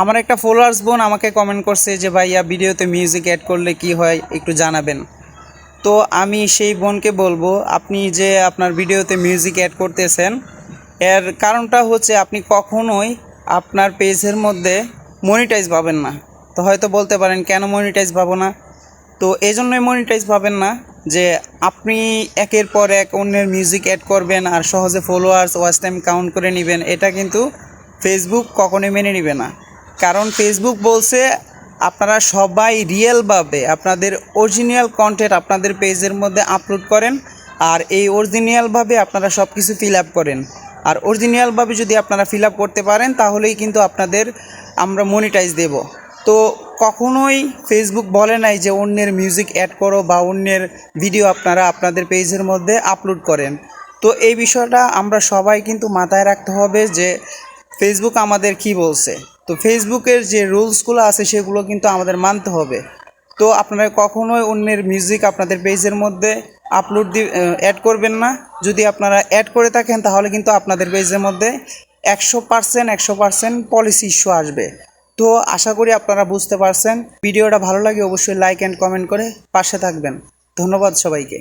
আমার একটা ফলোয়ার্স বোন আমাকে কমেন্ট করছে যে, ভাইয়া ভিডিওতে মিউজিক অ্যাড করলে কি হয় একটু জানাবেন। তো আমি সেই বোনকে বলব, আপনি যে আপনার ভিডিওতে মিউজিক অ্যাড করতেছেন, এর কারণটা হচ্ছে আপনি কখনোই আপনার পেজের মধ্যে মনিটাইজ পাবেন না। তো হয়তো বলতে পারেন, কেন মনিটাইজ পাবো না? তো এই জন্যই মনিটাইজ পাবেন না যে, আপনি একের পর এক অন্যের মিউজিক অ্যাড করবেন আর সহজে ফলোয়ার্স ওয়াচ টাইম কাউন্ট করে নেবেন। এটা কিন্তু ফেসবুক কখনোই মেনে নেবে না। কারণ ফেসবুক বলছে আপনারা সবাই রিয়েলভাবে আপনাদের অরিজিনাল কন্টেন্ট আপনাদের পেজের মধ্যে আপলোড করেন আর এই অরিজিনালভাবে আপনারা সব কিছু ফিল আপ করেন। আর অরিজিনালভাবে যদি আপনারা ফিল আপ করতে পারেন, তাহলেই কিন্তু আপনাদের আমরা মনিটাইজ দেব। তো কখনোই ফেসবুক বলে নাই যে অন্যের মিউজিক অ্যাড করো বা অন্যের ভিডিও আপনারা আপনাদের পেজের মধ্যে আপলোড করেন। তো এই বিষয়টা আমরা সবাই কিন্তু মাথায় রাখতে হবে যে ফেসবুক আমাদের কি বলছে। তো ফেসবুকের যে রুলসগুলো আছে সেগুলো কিন্তু আমাদের মানতে হবে। তো আপনারা কখনোই অন্যের মিউজিক আপনাদের পেজের মধ্যে আপলোড দি অ্যাড করবেন না। যদি আপনারা অ্যাড করে থাকেন, তাহলে কিন্তু আপনাদের পেজের মধ্যে একশো পার্সেন্ট একশো পার্সেন্ট পলিসি ইস্যু আসবে। তো আশা করি আপনারা বুঝতে পারছেন। ভিডিওটা ভালো লাগে অবশ্যই লাইক অ্যান্ড কমেন্ট করে পাশে থাকবেন। ধন্যবাদ সবাইকে।